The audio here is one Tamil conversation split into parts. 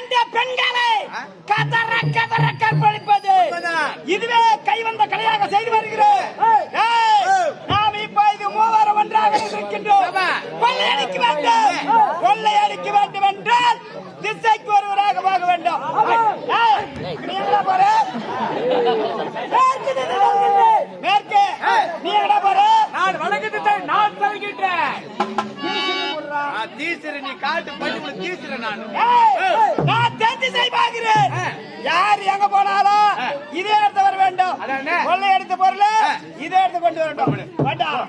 கண்ட பெண்களை கதற கதற கற்பழிப்பது. இதுவே காட்டு பண்ணி தீசுற நான். ஏய், நான் தென் திசை பார்க்கிறேன் யார் எங்க போனாலும் இதே எடுத்து வர வேண்டும். அதானே? கொள்ளை எடுத்த பொருள் இதே எடுத்து கொண்டு வரட்டும். வேண்டும்.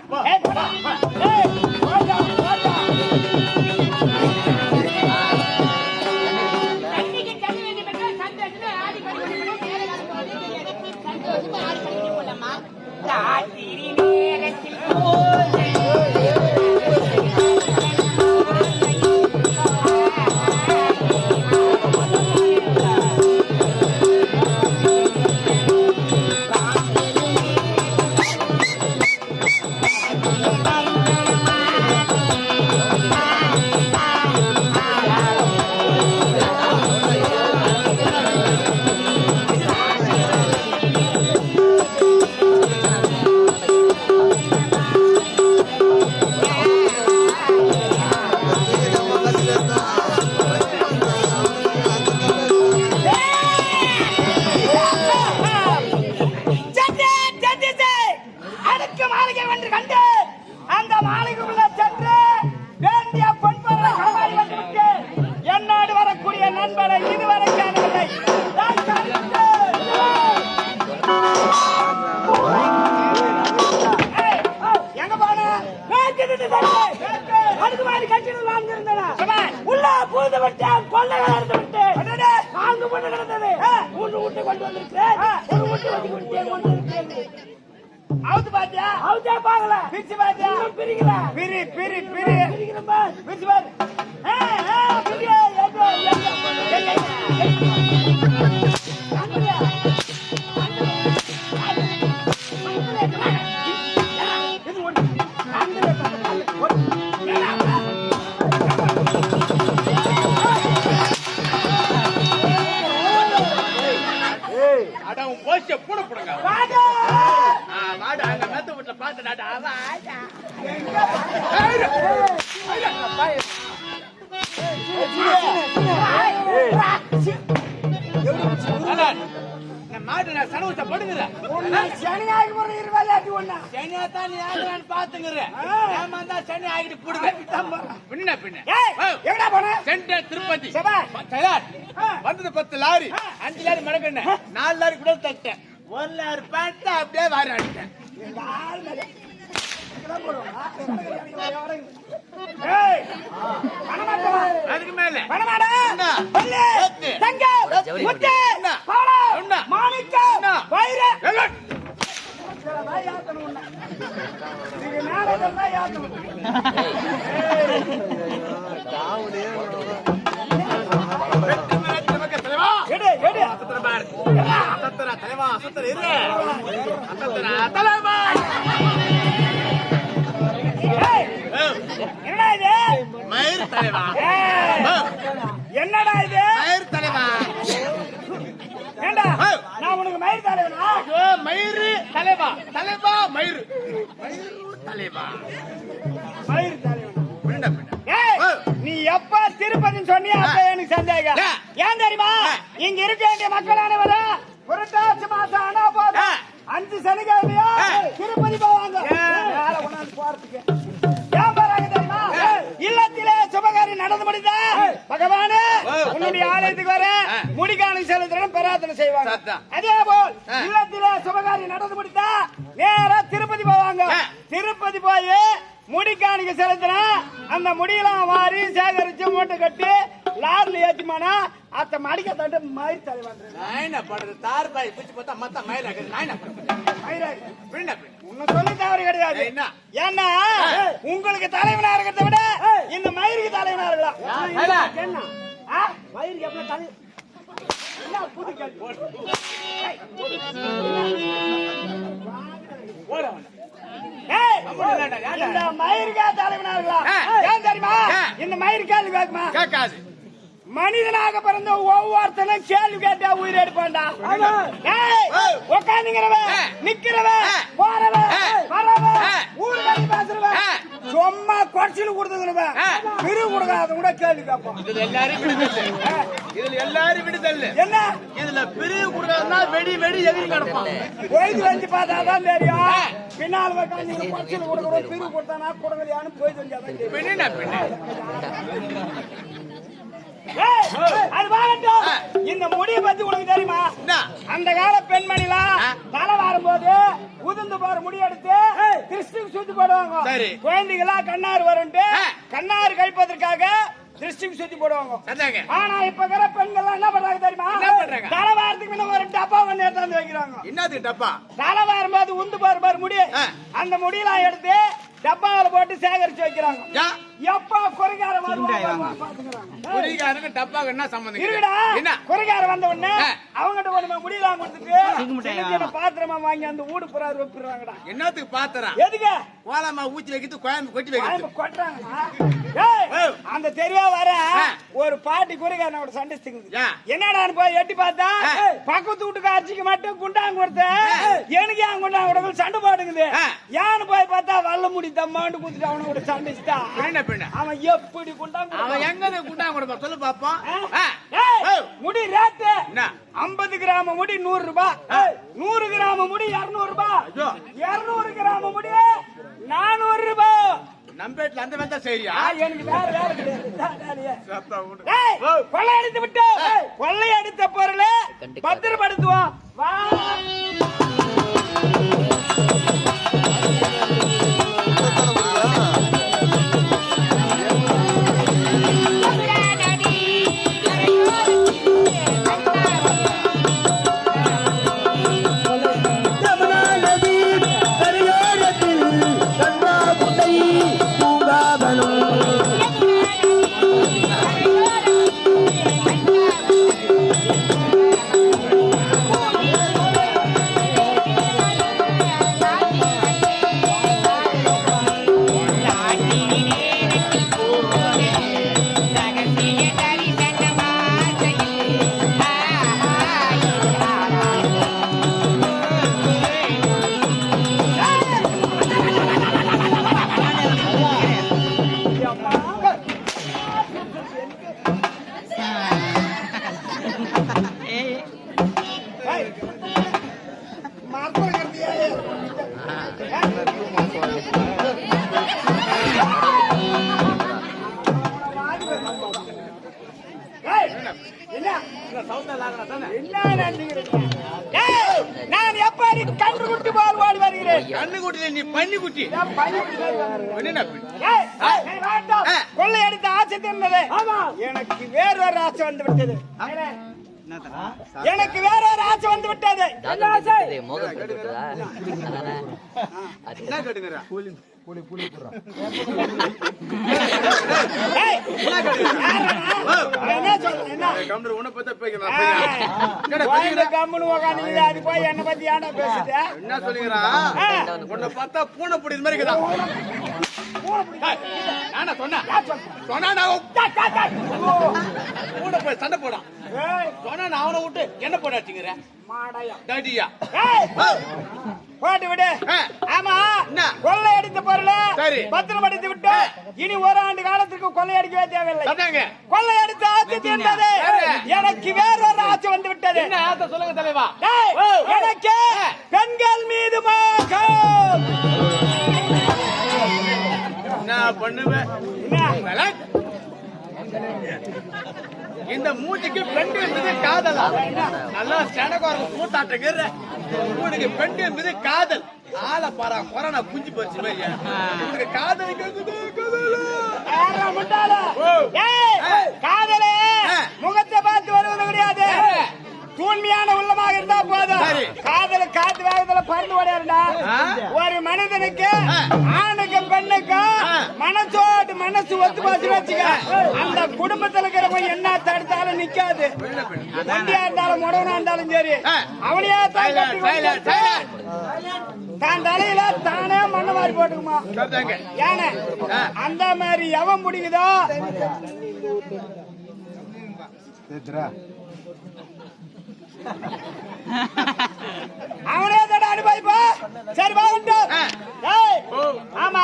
ஆடி நான்கு இருந்தன. உள்ள பூந்து விட்டேன் கொள்ளைகள் இருந்து விட்டேன். நான்கு பொண்ணு கிடந்தது. மூன்று வீட்டு கொண்டு வந்திருக்கிறேன். ஒரு வீட்டு கொண்டு கொண்டு இருக்கிறேன் அவுத்து பாத்தியா? அவுத்தே பாக்கல பிரிச்சு பாத்தியா? பிரிக்கல. பிரி பிரி பிரி. பிரிக்கிறேன் பார் பிரிச்சு பாரு. ஏ ஏ பிரி ஏதோ அட மாட்டு நான் சனவத்தை படுங்குறேன் சனியாகி முறை இருவாளாட்டி ஒண்ணா சனியா தான் நீ ஆகுறான்னு பாத்துங்கிறேன் ஏமாந்தா சனி ஆகிட்டு போடுங்க பின்ன பின்ன ஏய் ஓ. எங்கடா போன சென்டர் திருப்பதி தயார் ஆ. வந்தது பத்து லாரி அஞ்சு லாரி மடக்கண்ண நாலு லாரி கூட தட்டேன் ஒரு லாரி பார்த்தா அப்படியே வாராட்டேன் அதுக்கு மேல? மாணிக்கம், நமக்கு தலைவா. தலைவா. அசத்தர இரு என்னடா இது? மயிர் தலைவா. என்னடா இது? மயிர் தலைவா. ஏண்டா. நான் உனக்கு மயிர் தலைவனா? மயிரு தலைவா. தலைவா மயிரு தலைவா. மயிர் தலைவனா. நீ எப்ப திருப்பதின்னு சொன்னியா எனக்கு சந்தேகம். ஏன் தெரியுமா. இங்க இருக்க வேண்டிய மக்கள் அனைவரும் புரட்டாசி மாசம் ஆனா போதும். அஞ்சு சனிக்கிழமையா. திருப்பதி போவாங்க போறதுக்கு ஏன் போறாங்க தெரியுமா இல்லத்திலே சுபகாரி நடந்து முடிந்தா பகவானே. உன்னுடைய ஆலயத்துக்கு வர ஆ. முடிக்கான செலுத்துறேன் பிரார்த்தனை செய்வாங்க. அதே போல். இல்லத்திலே சுபகாரி நடந்து முடித்தா நேரா திருப்பதி போவாங்க. திருப்பதி போய் முடி காணிக்க செலுத்தினா அந்த முடியெல்லாம் வாரி சேகரிச்சு மூட்டை கட்டி லாரில ஏத்திமானா அத்த மடிக்க தட்டு மயிர் தலைவன் நான் என்ன பண்றது தார் பாய் பிடிச்சு பார்த்தா மத்த நான் என்ன பண்றது மயிராக பின்ன உன்னை சொல்லி தவறு கிடையாது. என்ன? ஏன்னா உங்களுக்கு தலைவனா இருக்கிறத விட இந்த மயிருக்கு தலைவனா இருக்கலாம்? என்ன? மயிருக்கு எப்ப தலை? என்ன புது? இந்த மயிர்கா தலைவனார்களா ஆ. ஏன் தெரியுமா. இந்த மயிர் கேள்வி கேட்குமா? கேட்காது. மனிதனாக பிறந்த ஒவ்வொருத்தனும் கேள்வி கேட்டா உயிர் எடுப்பான்டா. ஆ. வரவன் ஆ. ஊரு ஆ. சும்மா குறைச்சில் கொடுத்துக்கிறவன் ஆ. பிரிவு கொடுக்காத கூட கேள்வி கேட்பான். இதுல எல்லாரும் விடுதல். இதுல எல்லாரும் விடுதல். என்ன? இதுல பிரிவு கொடுக்காதுன்னா வெடி வெடி எதிரி கிடப்பான். போயிட்டு வந்து பார்த்தாதான் தெரியும். பின்னால் உட்காந்து குறைச்சில் கொடுக்குறோம் பிரிவு கொடுத்தானா கொடுக்கலையான்னு பின்ன பின்ன. ஏய், அது வாங்கட்டும் ஆ. இந்த முடியை பத்தி உனக்கு தெரியுமா? அந்த கால பெண்மணிலாம். தலை வரும்போது உதிர்ந்து போற முடி எடுத்து திருஷ்டிக்கு சுத்தி போடுவாங்க. குழந்தைகளா கண்ணாறு வரும்ட்டு. கண்ணாறு கழிப்பதற்காக திருஷ்டிக்கு சுத்தி போடுவாங்க ஆனா இப்ப இருக்கிற பெண்கள் என்ன பண்றாங்க தெரியுமா? தலை வாரத்துக்கு முன்ன ஒரு டப்பா ஒண்ணு எடுத்து வைக்கிறாங்க என்னது டப்பா தலை வரும்போது உந்து போற பாரு முடி அந்த முடியெல்லாம் எடுத்து டப்பாவில போட்டு சேகரிச்சு வைக்கிறாங்க. எப்ப குறைகார புரிகாரங்க டப்பாக்கு என்ன சம்பந்தம் இருக்குடா என்ன? குறைகார வந்த உடனே. அவங்ககிட்ட ஒண்ணு முடியலாம் கொடுத்துட்டு பாத்திரமா வாங்கி அந்த ஊடு புறாரு வைப்பிடுறாங்கடா. என்னத்துக்கு பாத்துறான் எதுக்கு? கோலமா ஊத்தி வைக்கிறது கோயம்பு கொட்டி வைக்கிறது. ஏய். அந்த தெருவா வர. ஒரு பாட்டி குறைகாரனோட சண்டை சிக்குது? என்னடான்னு போய் எட்டி பார்த்தா. பக்கத்து வீட்டுக்கு அரிசிக்கு மட்டும் குண்டாங்க கொடுத்த. எனக்கு ஏன் குண்டாங்க கொடுக்கல? சண்டை போடுங்குது. ஏன்னு போய் பார்த்தா வல்ல முடி தம்மாண்டு குத்துட்டு அவனை கூட சண்டைச்சிட்டா பின்ன பின்ன. அவன் எப்படி குண்டாங்க அவன் எங்க குண்டா கொடுப்பா சொல்லு பாப்போம். முடி ரேட்டு. என்ன? ஐம்பது கிராம முடி நூறு ரூபாய். நூறு கிராம முடி இருநூறு ரூபாய். இருநூறு கிராம முடி நானூறு ரூபாய் நம்ம வீட்டுல அந்த வேலை செய்யா ஆ, எனக்கு வேற வேலை கிடையாது. கொள்ளை அடித்து விட்டோம். கொள்ளை அடித்த பொருளை பத்திரப்படுத்துவோம். வா. கொள்ளையடித்த ஆசை தீர்ந்தது எனக்கு வேறொரு ஆசை வந்து விட்டது. எனக்கு வேறொரு ஆசை வந்து விட்டது. மோகம் என்ன கேட்டுக்கிற ஏய், என்ன பத்தி ஏன்டா பேசுது? என்ன சொல்லுகிறான் உன்னை பார்த்தா பூனை பிடிக்கிற மாதிரி இருக்குதா பூனை பிடிக்க. ஏய், நானா சொன்னா? சொன்னா நான் உப்- டா, டா, டா. ஓ. பூனை போய் சண்டை போடான் ஏய், சொன்னா நான் அவனை விட்டு என்ன போடாச்சுங்கிற. டாடியா போட்டு விடு. ஆமா என்ன? கொள்ளையடித்த பொருளை சரி. பத்திரப்படுத்தி விட்டு இனி ஒரு ஆண்டு காலத்திற்கு கொள்ளையடிக்கவே தேவையில்லை சொன்னாங்க கொள்ளையடித்த ஆட்சி தீர்ந்தது. எனக்கு வேறொரு ஆட்சி வந்து விட்டது என்ன ஆத்த சொல்லுங்க தலைவா. எனக்கு. பெண்கள் மீது மோகம் பண்ணுவேன். இந்த மூஞ்சிக்கு பெண் என்பது காதலா. நல்லா செனகோரம் கூத்தாட்டங்கிற உனக்கு பெண் என்பது காதல். ஆளை பாரா கொரோனா குஞ்சு மாதிரியா? உனக்கு காதல் காதலா. முகத்தை பார்த்து வருவது கிடையாது. தூய்மையான உள்ளமாக இருந்தா போதும் சரி. காதல காத்து வேகத்துல பறந்து ஓடியாருடா ஆ. ஒரு மனிதனுக்கு ஆ. ஆணுக்கும் பெண்ணுக்கும் ஆ. மனசோடு மனசு ஒத்து போச்சு வச்சுக்க அந்த குடும்பத்துல இருக்கிறவங்க என்ன தடுத்தாலும் நிக்காது வண்டியா இருந்தாலும் முடவனா இருந்தாலும் சரி. அவனையே தான் தலையில தானே மண்ணை வாரி போட்டுக்குமா. ஏன. அந்த மாதிரி எவன் முடிக்குதோ அவனே தட அனுபவிப்பா? சரி வாங்கட்டும். ஆமா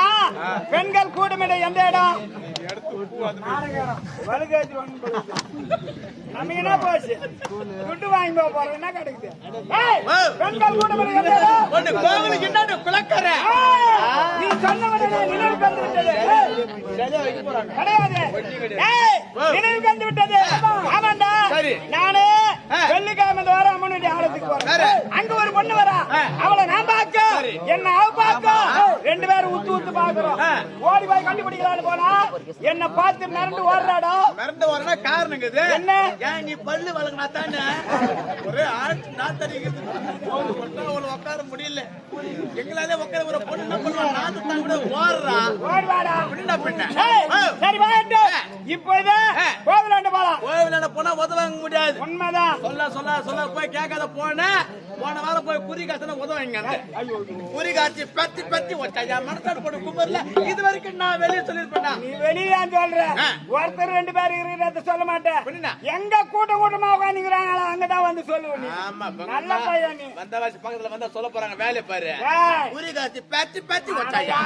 பெண்கள் கூட்டமிட எந்த இடம்? வலுகாச்சு நம்ம என்ன போச்சு? துட்டு வாங்கி போக போறது என்ன கிடைக்குது. பெண்கள் எந்த இடம்? ஒண்ணு கோவிலுக்கு என்னன்னு குளக்கற ஏய், நீ சொன்ன உடனே நினைவுக்கு வந்து விட்டது. கிடையாது. விட்டது. ஆமாண்டா. நானு. வெள்ளிக்கிழமை இந்த வாரம் அம்மனுடைய ஆலயத்துக்கு வேற? போறேன் அங்க ஒரு பொண்ணு வரா. அவளை நான் பார்க்க சரி. என்ன அவ பார்க்க ரெண்டு பேரும் உத்து உத்து பாக்குறோம். ஓடி போய் கண்டுபிடிக்கலான்னு போனா என்ன பார்த்து மிரண்டு ஓடுறாடோ. மறந்து வரனா காரணம் என்ன? ஏன் நீ பல்லு வளர்க்கனா தானே? ஒரே பொண்ணா அவளை உட்கார முடியல. எங்களாலே உட்கார ஒரு பொண்ணு என்ன பண்ணுவா? நாத்து தான் கூட ஓடுறா. ஓடுவாடா. அப்படின்னா பின்ன. சரி வாட்டு இப்போது ஆ. கோவிலாண்டு போலாம். கோவிலாண்ட போனா உதவ வாங்க முடியாது. உண்மைதான். சொல்ல சொல்ல சொல்ல போய் கேட்காத போன போன வாரம் போய் குறி காசுனா உதவாங்க குறி காட்சி பத்தி பத்தி ஒட்டாயா மனசாடு போட்டு கும்பர்ல இது வரைக்கும் நான் வெளியே சொல்லிருப்பேனா நீ வெளியே சொல்ற. ஒருத்தர் ரெண்டு பேர் இருக்கிறத சொல்ல மாட்டேன்? எங்க கூட்டம் கூட்டமா உட்காந்துக்கிறாங்களோ அங்கதான் வந்து சொல்லுவ நீ ஆமா நல்ல பையன் நீ. வந்தவாசி பக்கத்துல வந்தா சொல்ல போறாங்க வேலையை பாரு. குறி காட்சி பத்தி பத்தி ஒட்டாயா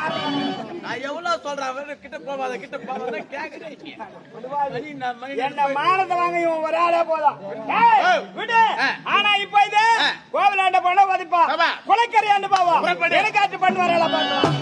நான் எவ்வளவு சொல்றேன் அவரு கிட்ட போவாத கிட்ட போவாத கேக்குறேன். என்ன மானத்தை வாங்க இவன் ஒரு ஆளே போதும். விடு. ஆனா இப்ப இது. கோவிலாண்ட போனா வதிப்பா ஆமா. குலைக்கரையாண்டு பாவா புறப்படு. எனக்காட்டு பண்ணு வரல பாக்கலாம்